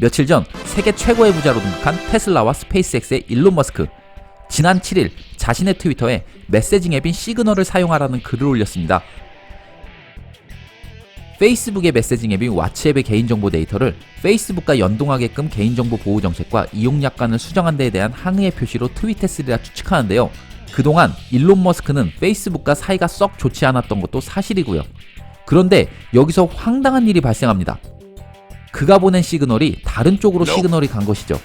며칠 전 세계 최고의 부자로 등극한 테슬라와 스페이스X의 일론 머스크. 지난 7일 자신의 트위터에 메시징 앱인 시그널을 사용하라는 글을 올렸습니다. 페이스북의 메시징 앱인 왓츠앱의 개인정보 데이터를 페이스북과 연동하게끔 개인정보 보호 정책과 이용 약관을 수정한 데에 대한 항의의 표시로 트윗했으리라 추측하는데요. 그동안 일론 머스크는 페이스북과 사이가 썩 좋지 않았던 것도 사실이고요. 그런데 여기서 황당한 일이 발생합니다. 그가 보낸 시그널이 다른 쪽으로 시그널이 간 것이죠.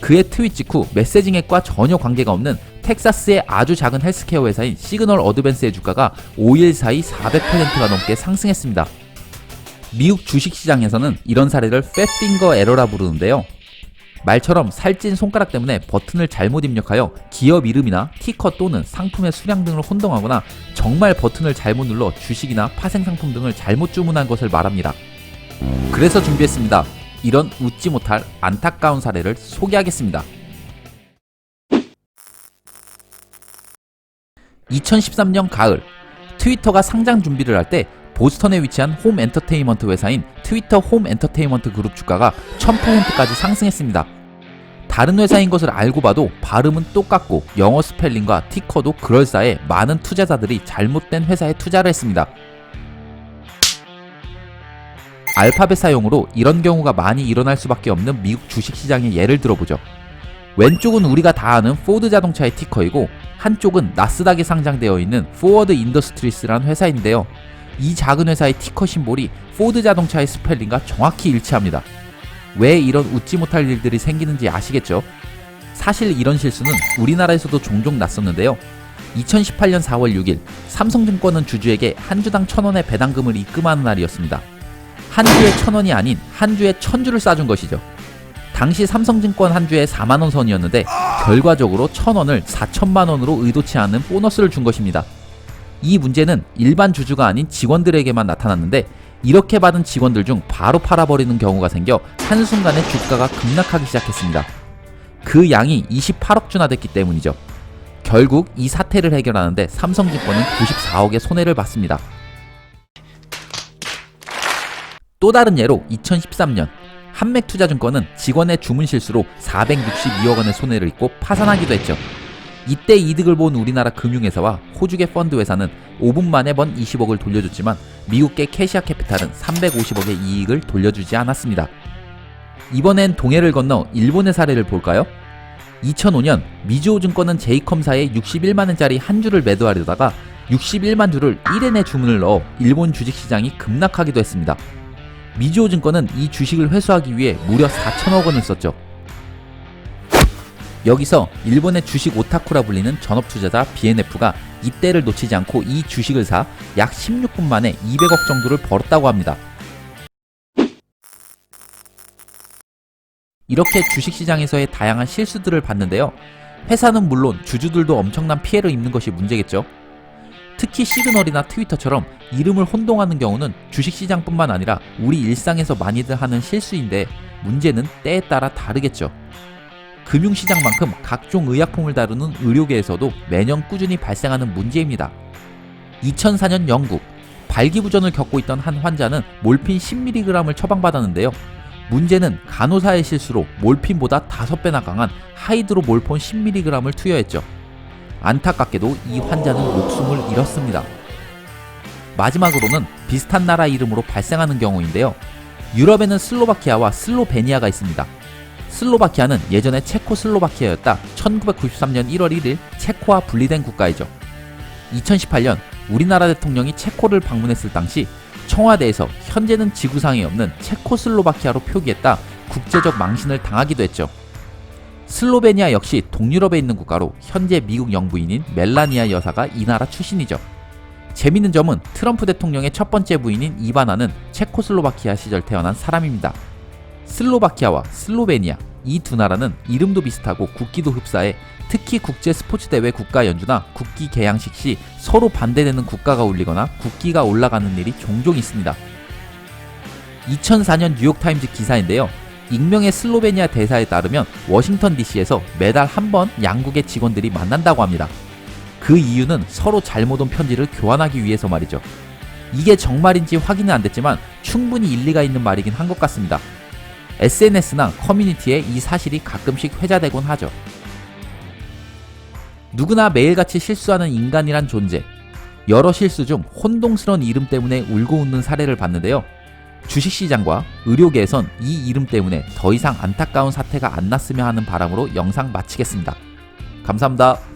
그의 트윗 직후 메시징 앱과 전혀 관계가 없는 텍사스의 아주 작은 헬스케어 회사인 시그널 어드밴스의 주가가 5일 사이 400%가 넘게 상승했습니다. 미국 주식시장에서는 이런 사례를 팻핑거 에러라 부르는데요. 말처럼 살찐 손가락 때문에 버튼을 잘못 입력하여 기업 이름이나 티커 또는 상품의 수량 등을 혼동하거나 정말 버튼을 잘못 눌러 주식이나 파생 상품 등을 잘못 주문한 것을 말합니다. 그래서 준비했습니다. 이런 웃지 못할 안타까운 사례를 소개하겠습니다. 2013년 가을 트위터가 상장 준비를 할 때 보스턴에 위치한 홈 엔터테인먼트 회사인 트위터 홈 엔터테인먼트 그룹 주가가 1000%까지 상승했습니다. 다른 회사인 것을 알고 봐도 발음은 똑같고 영어 스펠링과 티커도 그럴싸해 많은 투자자들이 잘못된 회사에 투자를 했습니다. 알파벳 사용으로 이런 경우가 많이 일어날 수밖에 없는 미국 주식시장의 예를 들어보죠. 왼쪽은 우리가 다 아는 포드 자동차의 티커이고 한쪽은 나스닥에 상장되어 있는 포워드 인더스트리스라는 회사인데요. 이 작은 회사의 티커 심볼이 포드 자동차의 스펠링과 정확히 일치합니다. 왜 이런 웃지 못할 일들이 생기는지 아시겠죠? 사실 이런 실수는 우리나라에서도 종종 났었는데요. 2018년 4월 6일 삼성증권은 주주에게 한 주당 천 원의 배당금을 입금하는 날이었습니다. 한 주에 천 원이 아닌 한 주에 천 주를 싸준 것이죠. 당시 삼성증권 한 주에 4만 원 선이었는데 결과적으로 천 원을 4천만 원으로 의도치 않은 보너스를 준 것입니다. 이 문제는 일반 주주가 아닌 직원들에게만 나타났는데 이렇게 받은 직원들 중 바로 팔아버리는 경우가 생겨 한순간에 주가가 급락하기 시작했습니다. 그 양이 28억 주나 됐기 때문이죠. 결국 이 사태를 해결하는데 삼성증권은 94억의 손해를 봤습니다. 또 다른 예로 2013년 한맥투자증권은 직원의 주문 실수로 462억 원의 손해를 입고 파산하기도 했죠. 이때 이득을 본 우리나라 금융회사와 호주계 펀드 회사는 5분 만에 번 20억을 돌려줬지만 미국계 캐시아 캐피탈은 350억의 이익을 돌려주지 않았습니다. 이번엔 동해를 건너 일본의 사례를 볼까요? 2005년 미주호 증권은 제이컴사에 61만원짜리 한 주를 매도하려다가 61만 주를 1엔에 주문을 넣어 일본 주식시장이 급락하기도 했습니다. 미주호 증권은 이 주식을 회수하기 위해 무려 4천억 원을 썼죠. 여기서 일본의 주식 오타쿠라 불리는 전업 투자자 BNF가 이때를 놓치지 않고 이 주식을 사 약 16분 만에 200억 정도를 벌었다고 합니다. 이렇게 주식시장에서의 다양한 실수들을 봤는데요. 회사는 물론 주주들도 엄청난 피해를 입는 것이 문제겠죠. 특히 시그널이나 트위터처럼 이름을 혼동하는 경우는 주식시장뿐만 아니라 우리 일상에서 많이들 하는 실수인데 문제는 때에 따라 다르겠죠. 금융시장만큼 각종 의약품을 다루는 의료계에서도 매년 꾸준히 발생하는 문제입니다. 2004년 영국 발기부전을 겪고 있던 한 환자는 몰핀 10mg을 처방받았는데요. 문제는 간호사의 실수로 몰핀보다 5배나 강한 하이드로몰폰 10mg을 투여했죠. 안타깝게도 이 환자는 목숨을 잃었습니다. 마지막으로는 비슷한 나라 이름으로 발생하는 경우인데요. 유럽에는 슬로바키아와 슬로베니아가 있습니다. 슬로바키아는 예전에 체코슬로바키아였다 1993년 1월 1일 체코와 분리된 국가이죠. 2018년 우리나라 대통령이 체코를 방문했을 당시 청와대에서 현재는 지구상에 없는 체코슬로바키아로 표기했다 국제적 망신을 당하기도 했죠. 슬로베니아 역시 동유럽에 있는 국가로 현재 미국 영부인인 멜라니아 여사가 이 나라 출신이죠. 재밌는 점은 트럼프 대통령의 첫 번째 부인인 이바나는 체코슬로바키아 시절 태어난 사람입니다. 슬로바키아와 슬로베니아 이 두 나라는 이름도 비슷하고 국기도 흡사해 특히 국제 스포츠 대회 국가 연주나 국기 개양식 시 서로 반대되는 국가가 울리거나 국기가 올라가는 일이 종종 있습니다. 2004년 뉴욕타임즈 기사인데요. 익명의 슬로베니아 대사에 따르면 워싱턴 DC에서 매달 한 번 양국의 직원들이 만난다고 합니다. 그 이유는 서로 잘못 온 편지를 교환하기 위해서 말이죠. 이게 정말인지 확인은 안 됐지만 충분히 일리가 있는 말이긴 한 것 같습니다. SNS나 커뮤니티에 이 사실이 가끔씩 회자되곤 하죠. 누구나 매일같이 실수하는 인간이란 존재. 여러 실수 중 혼동스러운 이름 때문에 울고 웃는 사례를 봤는데요. 주식시장과 의료계에선 이 이름 때문에 더 이상 안타까운 사태가 안 났으면 하는 바람으로 영상 마치겠습니다. 감사합니다.